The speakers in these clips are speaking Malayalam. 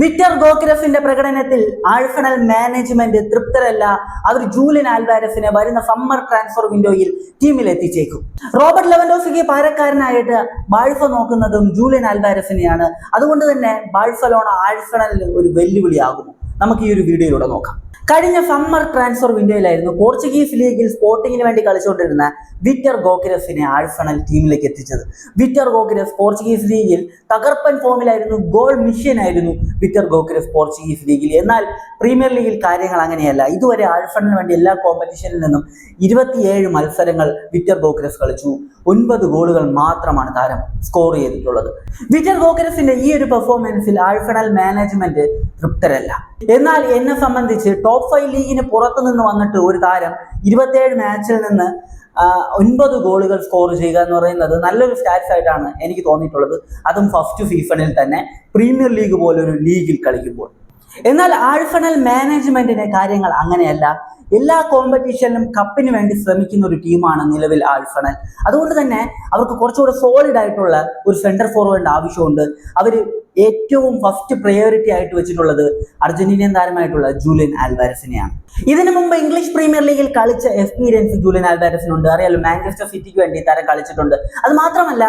വിക്ടർ ഗോക്രഫിന്റെ പ്രകടനത്തിൽ ആൾഫണൽ മാനേജ്മെന്റ് തൃപ്തരല്ല. അവർ ജൂലിൻ ആൽവാരസിനെ വരുന്ന സമ്മർ ട്രാൻസ്ഫർ വിൻഡോയിൽ ടീമിൽ എത്തിച്ചേക്കും. റോബർട്ട് ലെവൻഡോസിക്ക് പകരക്കാരനായിട്ട് ബാൾഫ നോക്കുന്നതും ജൂലിൻ ആൽവാരസിനെയാണ്. അതുകൊണ്ട് തന്നെ ബാഴ്സലോണ ആഴ്സണലിന് ഒരു വെല്ലുവിളിയാകുന്നു. നമുക്ക് ഈ ഒരു വീഡിയോയിലൂടെ നോക്കാം. കഴിഞ്ഞ സമ്മർ ട്രാൻസ്ഫർ വിൻഡോയിലായിരുന്നു പോർച്ചുഗീസ് ലീഗിൽ സ്പോർട്ടിങ്ങിന് വേണ്ടി കളിച്ചുകൊണ്ടിരുന്ന വിറ്റർ ഗോക്കിരസിനെ ആഴ്സണൽ ടീമിലേക്ക് എത്തിച്ചത്. വിറ്റർ ഗോക്കിരസ് പോർച്ചുഗീസ് ലീഗിൽ തകർപ്പൻ ഫോമിലായിരുന്നു ഗോൾ മിഷ്യൻ ആയിരുന്നു വിക്ടർ ഗോക്കിരസ് പോർച്ചുഗീസ് ലീഗിൽ എന്നാൽ പ്രീമിയർ ലീഗിൽ കാര്യങ്ങൾ അങ്ങനെയല്ല. ഇതുവരെ ആഴ്സണലിന് വേണ്ടി എല്ലാ കോമ്പറ്റീഷനിൽ നിന്നും ഇരുപത്തിയേഴ് മത്സരങ്ങൾ വിറ്റർ ഗോക്കിരസ് കളിച്ചു. ഒൻപത് ഗോളുകൾ മാത്രമാണ് താരം സ്കോർ ചെയ്തിട്ടുള്ളത്. വിറ്റർ ഗോക്കിരസിന്റെ ഈ ഒരു പെർഫോമൻസിൽ ആഴ്സണൽ മാനേജ്മെന്റ് തൃപ്തരല്ല. എന്നാൽ എന്നെ സംബന്ധിച്ച് ടോപ്പ് ഫൈവ് ലീഗിന് പുറത്തു നിന്ന് വന്നിട്ട് ഒരു താരം ഇരുപത്തിയേഴ് മാച്ചിൽ നിന്ന് ഒൻപത് ഗോളുകൾ സ്കോർ ചെയ്യുക എന്ന് പറയുന്നത് നല്ലൊരു സ്റ്റാറ്റ്സ് ആയിട്ടാണ് എനിക്ക് തോന്നിയിട്ടുള്ളത്. അതും ഫസ്റ്റ് സീസണിൽ തന്നെ പ്രീമിയർ ലീഗ് പോലൊരു ലീഗിൽ കളിക്കുമ്പോൾ. എന്നാൽ ആഴ്ഫണൽ മാനേജ്മെന്റിന്റെ കാര്യങ്ങൾ അങ്ങനെയല്ല. എല്ലാ കോമ്പറ്റീഷനിലും കപ്പിന് വേണ്ടി ശ്രമിക്കുന്ന ഒരു ടീമാണ് നിലവിൽ ആഴ്ഫണൽ അതുകൊണ്ട് തന്നെ അവർക്ക് കുറച്ചുകൂടെ സോളിഡ് ആയിട്ടുള്ള ഒരു സെന്റർ ഫോർവേഡിന്റെ ആവശ്യമുണ്ട്. അവർ ഏറ്റവും ഫസ്റ്റ് പ്രയോറിറ്റി ആയിട്ട് വെച്ചിട്ടുള്ളത് അർജന്റീനിയൻ താരമായിട്ടുള്ള ജൂലിയൻ ആൽവാരസിനെയാണ്. ഇതിനു മുമ്പ് ഇംഗ്ലീഷ് പ്രീമിയർ ലീഗിൽ കളിച്ച എക്സ്പീരിയൻസ് ജൂലിയൻ ആൽവാരസിനുണ്ട്. അറിയാലോ മാഞ്ചസ്റ്റർ സിറ്റിക്ക് വേണ്ടി താരം കളിച്ചിട്ടുണ്ട്. അത് മാത്രമല്ല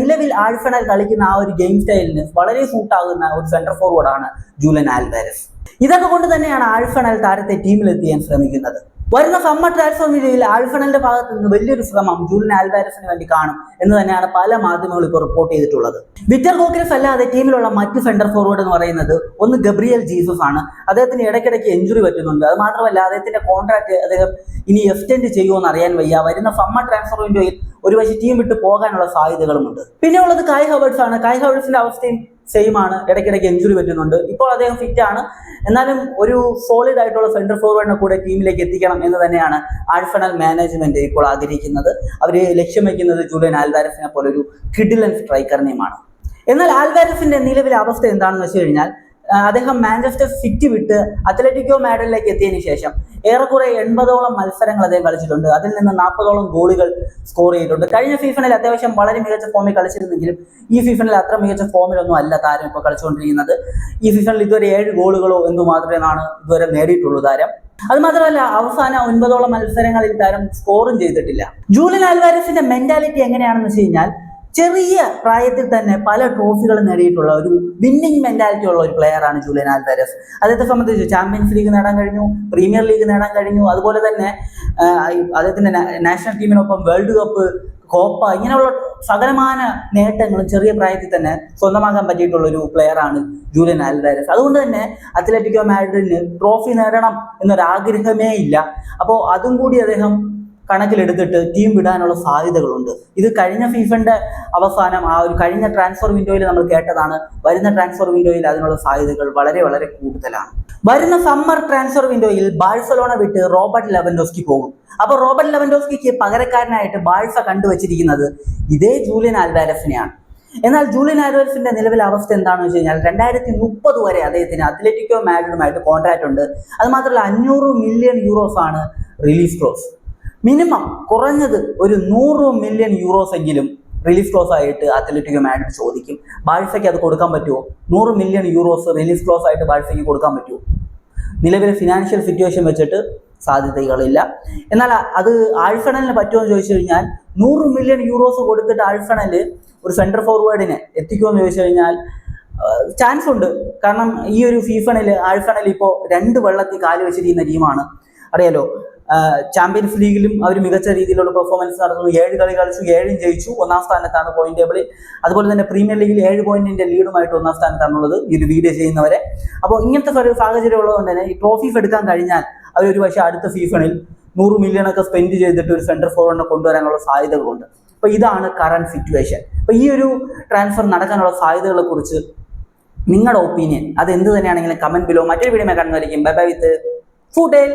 നിലവിൽ ആഴ്ഫണൽ കളിക്കുന്ന ആ ഒരു ഗെയിം സ്റ്റൈലിന് വളരെ സൂട്ടാകുന്ന ഒരു സെന്റർ ഫോർവേഡാണ് ജൂലിയൻ ആൽവാരസ്. ഇതൊക്കെ കൊണ്ട് തന്നെയാണ് ആഴ്ഫണൽ താരത്തെ ടീമിലെത്തിയാൻ ശ്രമിക്കുന്നത്. വരുന്ന സമ്മർ ട്രാൻസ്ഫർ വിലയിൽ ആൽഫണലിന്റെ ഭാഗത്ത് നിന്ന് വലിയൊരു ശ്രമം ജൂലിൻ ആൽവാരസിന് വേണ്ടി കാണും എന്ന് തന്നെയാണ് പല മാധ്യമങ്ങളും ഇപ്പോൾ റിപ്പോർട്ട് ചെയ്തിട്ടുള്ളത്. വിറ്റർ കോക്രസ് അല്ലാതെ ടീമിലുള്ള മറ്റ് സെന്റർ ഫോർവേഡ് എന്ന് പറയുന്നത് ഒന്ന് ഗബ്രിയൽ ജീസസ് ആണ്. അദ്ദേഹത്തിന് ഇടയ്ക്കിടയ്ക്ക് എഞ്ചുറി പറ്റുന്നുണ്ട്. അത് മാത്രമല്ല അദ്ദേഹത്തിന്റെ കോൺട്രാക്ട് അദ്ദേഹം ഇനി എക്സ്റ്റെൻഡ് ചെയ്യുമോ എന്ന് അറിയാൻ വയ്യ. വരുന്ന സമ്മർ ട്രാൻസ്ഫർ വിൻഡോയിൽ ഒരു പക്ഷേ ടീം വിട്ട് പോകാനുള്ള സാധ്യതകളുമുണ്ട്. പിന്നെ ഉള്ളത് കായ് ഹവേഴ്സ് ആണ്. കായ് ഹവേഴ്സിന്റെ അവസ്ഥയും സെയിം ആണ്. ഇടയ്ക്കിടയ്ക്ക് എഞ്ചുറി പറ്റുന്നുണ്ട്. ഇപ്പോൾ അദ്ദേഹം ഫിറ്റ് ആണ്. എന്നാലും ഒരു സോളിഡ് ആയിട്ടുള്ള സെന്റർ ഫോർവേഡിനെ കൂടെ ടീമിലേക്ക് എത്തിക്കണം എന്ന് തന്നെയാണ് ആൽഫണൽ മാനേജ്മെന്റ് ഇപ്പോൾ ആഗ്രഹിക്കുന്നത്. അവർ ലക്ഷ്യം വയ്ക്കുന്നത് ജൂലിയൻ ആൽവാരസിനെ പോലെ ഒരു കിഡിലൻ സ്ട്രൈക്കറിനെയുമാണ് എന്നാൽ ആൽവാരസിന്റെ നിലവിലെ അവസ്ഥ എന്താണെന്ന് വെച്ച് കഴിഞ്ഞാൽ അദ്ദേഹം മാഞ്ചസ്റ്റർ സിറ്റി വിട്ട് അത്ലറ്റിക്കോ മാഡലിലേക്ക് എത്തിയതിനു ശേഷം ഏറെക്കുറെ എൺപതോളം മത്സരങ്ങൾ അദ്ദേഹം കളിച്ചിട്ടുണ്ട്. അതിൽ നിന്ന് നാൽപ്പതോളം ഗോളുകൾ സ്കോർ ചെയ്തിട്ടുണ്ട്. കഴിഞ്ഞ സീസണിൽ അത്യാവശ്യം വളരെ മികച്ച ഫോമിൽ കളിച്ചിരുന്നെങ്കിലും ഈ സീസണിൽ അത്ര മികച്ച ഫോമിലൊന്നും അല്ല താരം ഇപ്പോൾ കളിച്ചുകൊണ്ടിരിക്കുന്നത്. ഈ സീസണിൽ ഇതുവരെ ഏഴ് ഗോളുകളോ എന്ന് മാത്രമാണ് ഇതുവരെ നേടിയിട്ടുള്ളൂ താരം. അത് മാത്രമല്ല അവസാന ഒൻപതോളം മത്സരങ്ങളിൽ താരം സ്കോറും ചെയ്തിട്ടില്ല. ജൂലിയൻ ആൽവാരസിന്റെ മെന്റാലിറ്റി എങ്ങനെയാണെന്ന് വെച്ച് കഴിഞ്ഞാൽ ചെറിയ പ്രായത്തിൽ തന്നെ പല ട്രോഫികളും നേടിയിട്ടുള്ള ഒരു വിന്നിങ് മെന്റാലിറ്റി ഉള്ള ഒരു പ്ലെയർ ആണ് ജൂലിയൻ ആൽവാരസ്. അദ്ദേഹത്തെ സംബന്ധിച്ച് ചാമ്പ്യൻസ് ലീഗ് നേടാൻ കഴിഞ്ഞു പ്രീമിയർ ലീഗ് നേടാൻ കഴിഞ്ഞു. അതുപോലെ തന്നെ അദ്ദേഹത്തിന്റെ നാഷണൽ ടീമിനൊപ്പം വേൾഡ് കപ്പ് കോപ്പ ഇങ്ങനെയുള്ള സകലമാന നേട്ടങ്ങളും ചെറിയ പ്രായത്തിൽ തന്നെ സ്വന്തമാക്കാൻ പറ്റിയിട്ടുള്ള ഒരു പ്ലെയറാണ് ജൂലിയൻ ആൽവാരസ്. അതുകൊണ്ട് തന്നെ അത്ലറ്റിക്കോ മാഡ്രിഡിന് ട്രോഫി നേടണം എന്നൊരാഗ്രഹമേ ഇല്ല. അപ്പോൾ അതും കൂടി അദ്ദേഹം കണക്കിലെടുത്തിട്ട് ടീം വിടാനുള്ള സാധ്യതകളുണ്ട്. ഇത് കഴിഞ്ഞ ഫീഫന്റെ അവസാനം ആ ഒരു കഴിഞ്ഞ ട്രാൻസ്ഫർ വിൻഡോയിൽ നമ്മൾ കേട്ടതാണ്. വരുന്ന ട്രാൻസ്ഫർ വിൻഡോയിൽ അതിനുള്ള സാധ്യതകൾ വളരെ വളരെ കൂടുതലാണ്. വരുന്ന സമ്മർ ട്രാൻസ്ഫർ വിൻഡോയിൽ ബാഴ്സലോണ വിട്ട് റോബർട്ട് ലെവൻഡോസ്കി പോകും. അപ്പോൾ റോബർട്ട് ലെവൻഡോസ്കിക്ക് പകരക്കാരനായിട്ട് ബാഴ്സ കണ്ടുവച്ചിരിക്കുന്നത് ഇതേ ജൂലിയൻ ആൽവാരസിനെയാണ്. എന്നാൽ ജൂലിയൻ ആൽവാരസിന്റെ നിലവിലെ അവസ്ഥ എന്താണെന്ന് വെച്ച് കഴിഞ്ഞാൽ രണ്ടായിരത്തി മുപ്പത് വരെ അദ്ദേഹത്തിന് അത്ലറ്റിക്കോ മാഡ്രിഡുമായിട്ട് കോൺട്രാക്ട് ഉണ്ട്. അത് മാത്രമല്ല അഞ്ഞൂറ് മില്യൺ യൂറോസ് ആണ് റിലീസ് ക്ലോസ് മിനിമം കുറഞ്ഞത് ഒരു നൂറ് മില്യൺ യൂറോസ് എങ്കിലും റിലീഫ് ക്ലോസ് ആയിട്ട് അത്ലറ്റിക്കോ മാഡ്രിഡ് ചോദിക്കും. ബാഴ്സയ്ക്ക് അത് കൊടുക്കാൻ പറ്റുമോ നൂറ് മില്യൺ യൂറോസ് റിലീഫ് ക്ലോസ് ആയിട്ട് ബാഴ്സയ്ക്ക് കൊടുക്കാൻ പറ്റുമോ നിലവിലെ ഫിനാൻഷ്യൽ സിറ്റുവേഷൻ വെച്ചിട്ട് സാധ്യതകളില്ല. എന്നാൽ അത് ആഴ്സണലിന് പറ്റുമോ എന്ന് ചോദിച്ചു കഴിഞ്ഞാൽ നൂറ് മില്യൺ യൂറോസ് കൊടുത്തിട്ട് ആഴ്സണൽ ഒരു സെൻട്രൽ ഫോർവേഡിനെ എത്തിക്കുമോ എന്ന് ചോദിച്ചു കഴിഞ്ഞാൽ ചാൻസ് ഉണ്ട്. കാരണം ഈ ഒരു സീസണിൽ ആഴ്സണൽ ഇപ്പോൾ രണ്ട് വെള്ളത്തിൽ കാൽ വെച്ചിരിക്കുന്ന ടീമാണ് അറിയാലോ ചാമ്പ്യൻസ് ലീഗിലും അവർ മികച്ച രീതിയിലുള്ള പെർഫോമൻസ് നടത്തുന്നു. ഏഴ് കളി കളിച്ചു ഏഴും ജയിച്ചു. ഒന്നാം സ്ഥാനത്താണ് പോയിന്റ് ടേബിളിൽ അതുപോലെ തന്നെ പ്രീമിയർ ലീഗിൽ ഏഴ് പോയിന്റിന്റെ ലീഡുമായിട്ട് ഒന്നാം സ്ഥാനത്താണുള്ളത് ഈ ഒരു വീഡിയോ ചെയ്യുന്നവരെ. അപ്പോൾ ഇങ്ങനത്തെ ഒരു സാഹചര്യം ഉള്ളതുകൊണ്ട് തന്നെ ഈ ട്രോഫീസ് എടുക്കാൻ കഴിഞ്ഞാൽ അവർ ഒരു പക്ഷേ അടുത്ത സീസണിൽ നൂറ് മില്യൺ ഒക്കെ സ്പെൻഡ് ചെയ്തിട്ട് ഒരു സെൻട്രൽ ഫോർവേഡിനെ കൊണ്ടുവരാനുള്ള സാധ്യതകളുണ്ട്. അപ്പോൾ ഇതാണ് കറണ്ട് സിറ്റുവേഷൻ അപ്പോൾ ഈ ഒരു ട്രാൻസ്ഫർ നടക്കാനുള്ള സാധ്യതകളെ കുറിച്ച് നിങ്ങളുടെ ഒപ്പീനിയൻ അത് എന്ത് തന്നെയാണെങ്കിലും കമന്റ് ബിലോ മറ്റൊരു വീഡിയോ കാണുന്നതായിരിക്കും ബൈ ബൈ വിത്ത് ഫുഡേൽ